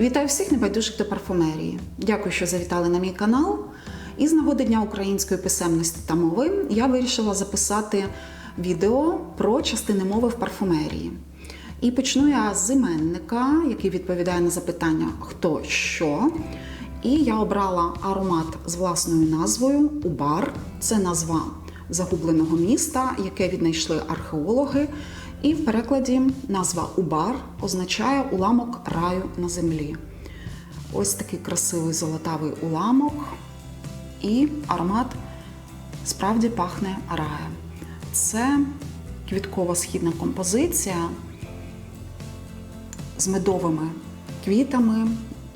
Вітаю всіх небайдужих до парфумерії. Дякую, що завітали на мій канал. І з нагоди Дня української писемності та мови я вирішила записати відео про частини мови в парфумерії. І почну я з іменника, який відповідає на запитання хто що. І я обрала аромат з власною назвою Убар. Це назва загубленого міста, яке віднайшли археологи. І в перекладі назва Убар означає уламок раю на землі. Ось такий красивий золотавий уламок, і аромат справді пахне раєм. Це квіткова східна композиція з медовими квітами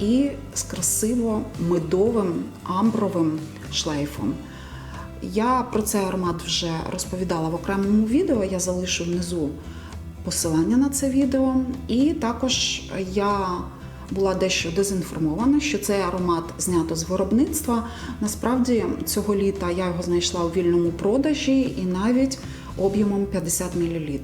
і з красиво медовим амбровим шлейфом. Я про цей аромат вже розповідала в окремому відео. Я залишу внизу посилання на це відео. І також я була дещо дезінформована, що цей аромат знято з виробництва. Насправді цього літа я його знайшла у вільному продажі і навіть об'ємом 50 мл.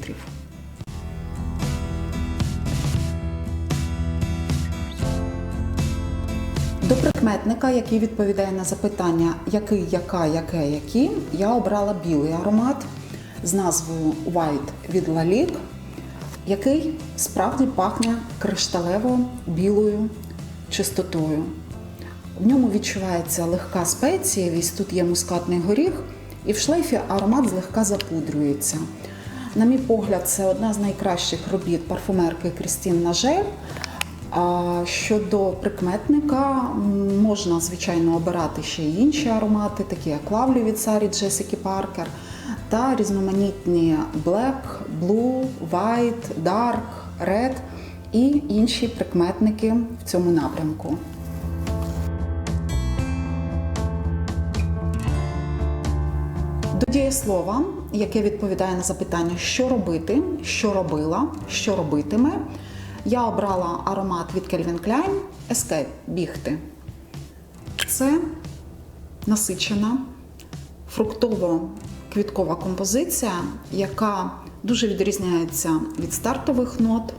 Прикметника, який відповідає на запитання, який, яка, яке, які, я обрала білий аромат з назвою White від Lalique, який справді пахне кришталево білою чистотою. В ньому відчувається легка спецієвість, тут є мускатний горіх, і в шлейфі аромат злегка запудрюється. На мій погляд, це одна з найкращих робіт парфумерки Крістін Нажель. Щодо прикметника, можна, звичайно, обирати ще й інші аромати, такі як Лавлю від Сарі Джесіки Паркер, та різноманітні Black, Blue, White, Dark, Red і інші прикметники в цьому напрямку. До дієслова, яке відповідає на запитання, що робити, що робила, що робитиме, я обрала аромат від Calvin Klein Escape бігти. Це насичена фруктово-квіткова композиція, яка дуже відрізняється від стартових нот.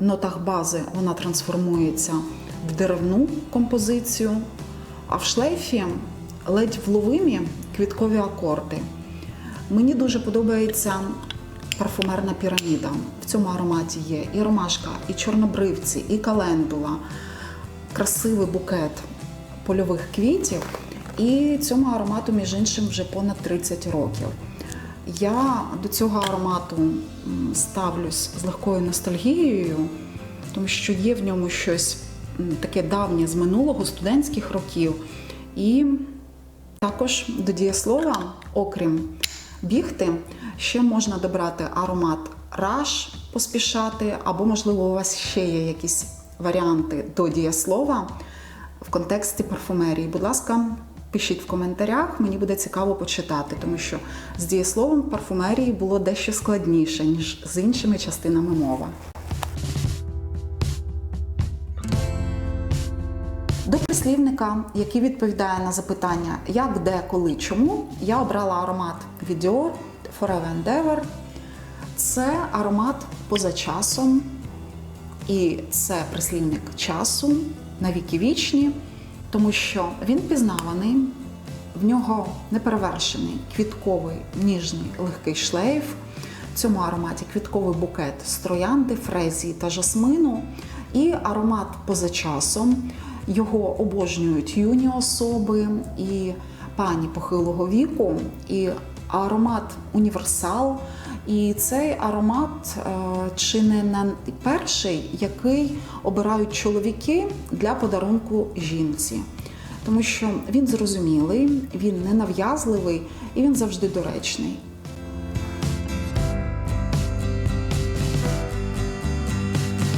В нотах бази вона трансформується в деревну композицію, а в шлейфі ледь вловимі квіткові акорди. Мені дуже подобається парфумерна піраміда. В цьому ароматі є і ромашка, і чорнобривці, і календула, красивий букет польових квітів. І цьому аромату, між іншим, вже понад 30 років. Я до цього аромату ставлюсь з легкою ностальгією, тому що є в ньому щось таке давнє з минулого студентських років. І також до дієслова, окрім бігти, ще можна добрати аромат раш, поспішати, або, можливо, у вас ще є якісь варіанти до дієслова в контексті парфумерії. Будь ласка, пишіть в коментарях, мені буде цікаво почитати, тому що з дієсловом парфумерії було дещо складніше, ніж з іншими частинами мови. До прислівника, який відповідає на запитання як, де, коли, чому, я обрала аромат від Dior Forever and Ever. Це аромат поза часом, і це прислівник часу на віки вічні, тому що він пізнаваний, в нього неперевершений квітковий ніжний легкий шлейф. В цьому ароматі квітковий букет з троянди, фрезії та жасмину. І аромат поза часом. Його обожнюють юні особи і пані похилого віку, і аромат універсал. І цей аромат е, чи не на перший, який обирають чоловіки для подарунку жінці. Тому що він зрозумілий, він ненав'язливий і він завжди доречний.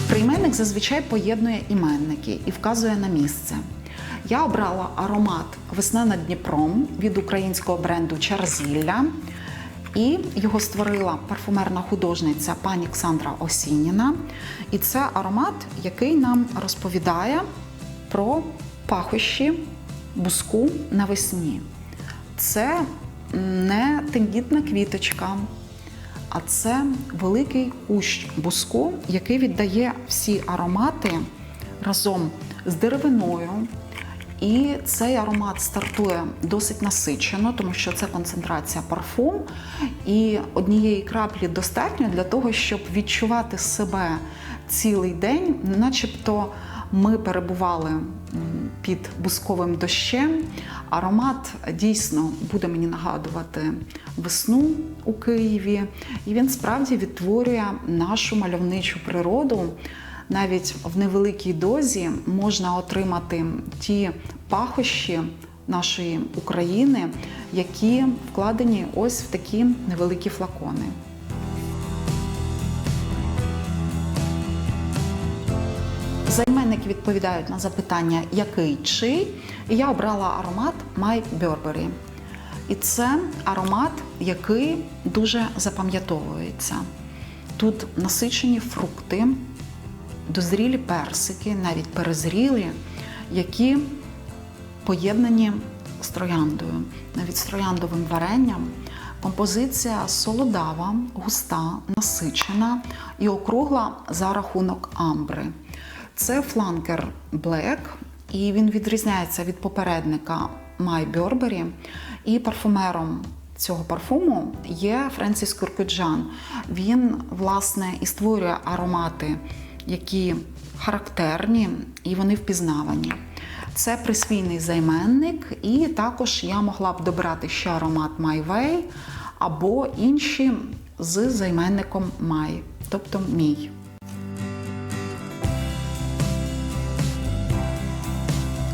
Прийменник зазвичай поєднує іменники і вказує на місце. Я обрала аромат Весна над Дніпром від українського бренду Чарзілля. І його створила парфумерна художниця пані Ксандра Осініна. І це аромат, який нам розповідає про пахощі буску навесні. Це не тендітна квіточка, а це великий кущ буску, який віддає всі аромати разом з деревиною. І цей аромат стартує досить насичено, тому що це концентрація парфум. І однієї краплі достатньо для того, щоб відчувати себе цілий день, начебто ми перебували під бусковим дощем. Аромат дійсно буде мені нагадувати весну у Києві, і він справді відтворює нашу мальовничу природу. Навіть в невеликій дозі можна отримати ті пахощі нашої України, які вкладені ось в такі невеликі флакони. Займенники відповідають на запитання, який чий. І я обрала аромат My Burberry. І це аромат, який дуже запам'ятовується. Тут насичені фрукти, дозрілі персики, навіть перезрілі, які поєднані з трояндою, навіть з трояндовим варенням. Композиція солодава, густа, насичена і округла за рахунок амбри. Це фланкер Black, і він відрізняється від попередника My Burberry. І парфумером цього парфуму є Френсіс Куркуджан. Він, власне, і створює аромати, які характерні і вони впізнавані. Це присвійний займенник, і також я могла б добрати ще аромат My Way або інші з займенником My, тобто мій.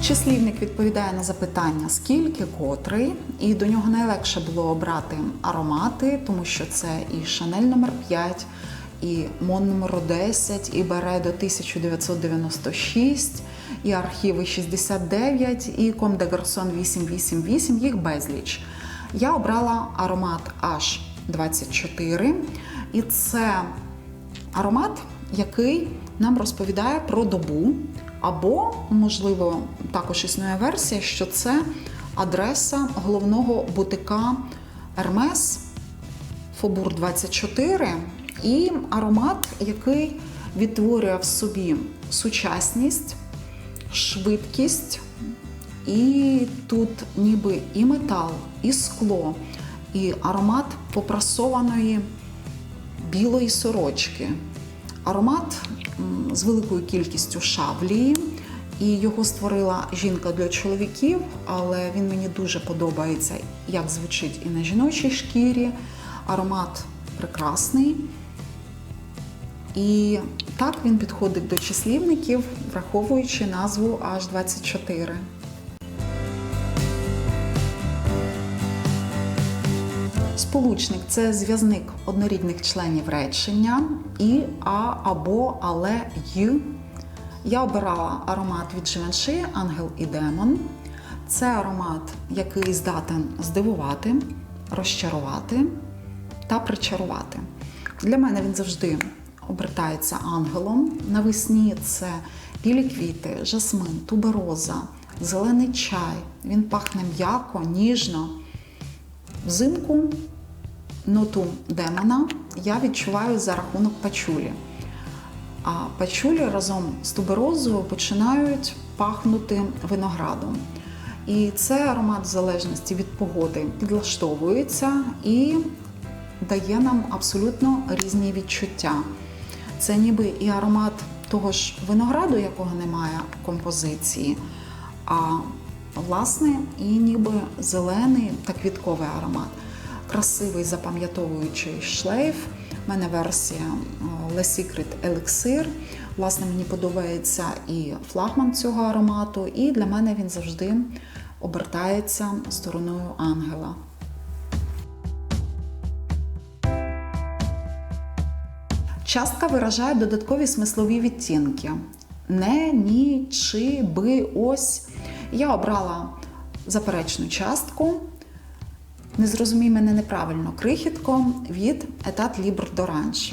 Числівник відповідає на запитання, скільки котрий, і до нього найлегше було обрати аромати, тому що це і Шанель номер 5 і Мон номер 10, і Бередо 1996, і архіви 69, і Ком де Гарсон 888, їх безліч. Я обрала аромат H24, і це аромат, який нам розповідає про добу. Або, можливо, також існує версія, що це адреса головного бутика Hermes Фобур 24 і аромат, який відтворює в собі сучасність, швидкість, і тут ніби і метал, і скло, і аромат попрасованої білої сорочки. Аромат з великою кількістю шаблії, і його створила жінка для чоловіків, але він мені дуже подобається, як звучить і на жіночій шкірі. Аромат прекрасний. І так він підходить до числівників, враховуючи назву H24. Сполучник це зв'язник однорідних членів речення і а або але й. Я обирала аромат від Givenchy Ангел і Демон. Це аромат, який здатен здивувати, розчарувати та причарувати. Для мене він завжди обертається ангелом. Навесні це білі квіти, жасмин, тубероза, зелений чай. Він пахне м'яко, ніжно. Взимку ноту демона я відчуваю за рахунок пачулі. А пачулі разом з туберозою починають пахнути виноградом. І цей аромат, в залежності від погоди, підлаштовується і дає нам абсолютно різні відчуття. Це ніби і аромат того ж винограду, якого немає композиції, а власне і ніби зелений та квітковий аромат. Красивий запам'ятовуючий шлейф. У мене версія Le Secret Elixir. Власне, мені подобається і флагман цього аромату, і для мене він завжди обертається стороною ангела. Частка виражає додаткові смислові відтінки. Не, ні, чи, би, ось. Я обрала заперечну частку. Не зрозумій мене неправильно, крихітко від Libre d'Orange.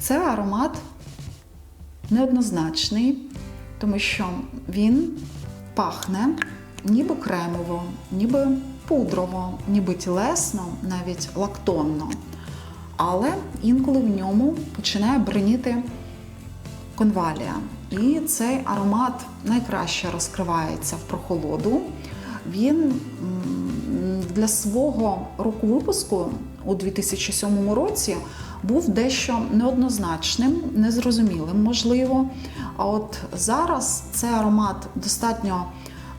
Це аромат неоднозначний, тому що він пахне ніби кремово, ніби пудрово, ніби тілесно, навіть лактонно. Але інколи в ньому починає бреніти конвалія. І цей аромат найкраще розкривається в прохолоду. Він для свого року випуску у 2007 році був дещо неоднозначним, незрозумілим, можливо. А от зараз цей аромат достатньо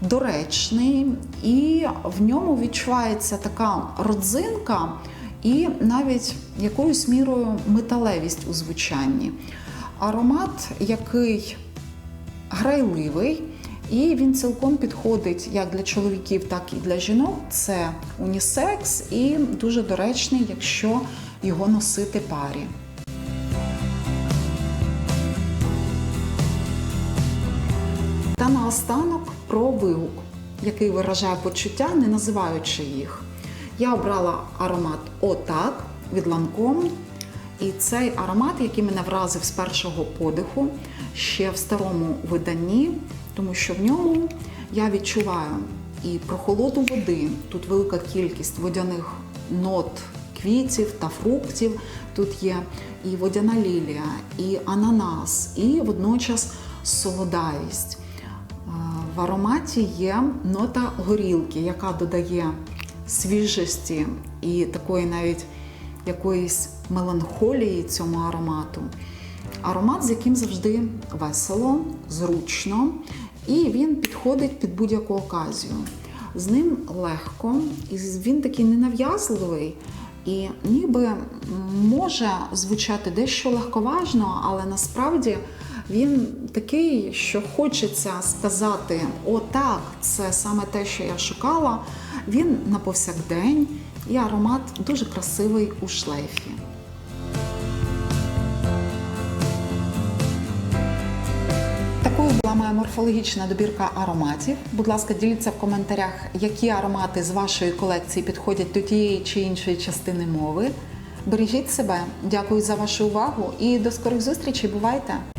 доречний, і в ньому відчувається така родзинка і навіть якоюсь мірою металевість у звучанні. Аромат, який грайливий, і він цілком підходить як для чоловіків, так і для жінок. Це унісекс і дуже доречний, якщо його носити парі. Та наостанок про вигук, який виражає почуття, не називаючи їх. Я обрала аромат Отак від Lancome. І цей аромат, який мене вразив з першого подиху, ще в старому виданні, тому що в ньому я відчуваю і прохолоду води. Тут велика кількість водяних нот квітів та фруктів. Тут є і водяна лілія, і ананас, і водночас солодавість. Е, В ароматі є нота горілки, яка додає свіжості і такої навіть якоїсь меланхолії цьому аромату. Аромат, з яким завжди весело, зручно, і він підходить під будь-яку оказію. З ним легко, і він такий ненав'язливий, і ніби може звучати дещо легковажно, але насправді він такий, що хочеться сказати: о, так, це саме те, що я шукала. Він на повсякдень, і аромат дуже красивий у шлейфі. Такою була моя морфологічна добірка ароматів. Будь ласка, діліться в коментарях, які аромати з вашої колекції підходять до тієї чи іншої частини мови. Бережіть себе, дякую за вашу увагу і до скорих зустрічей. Бувайте!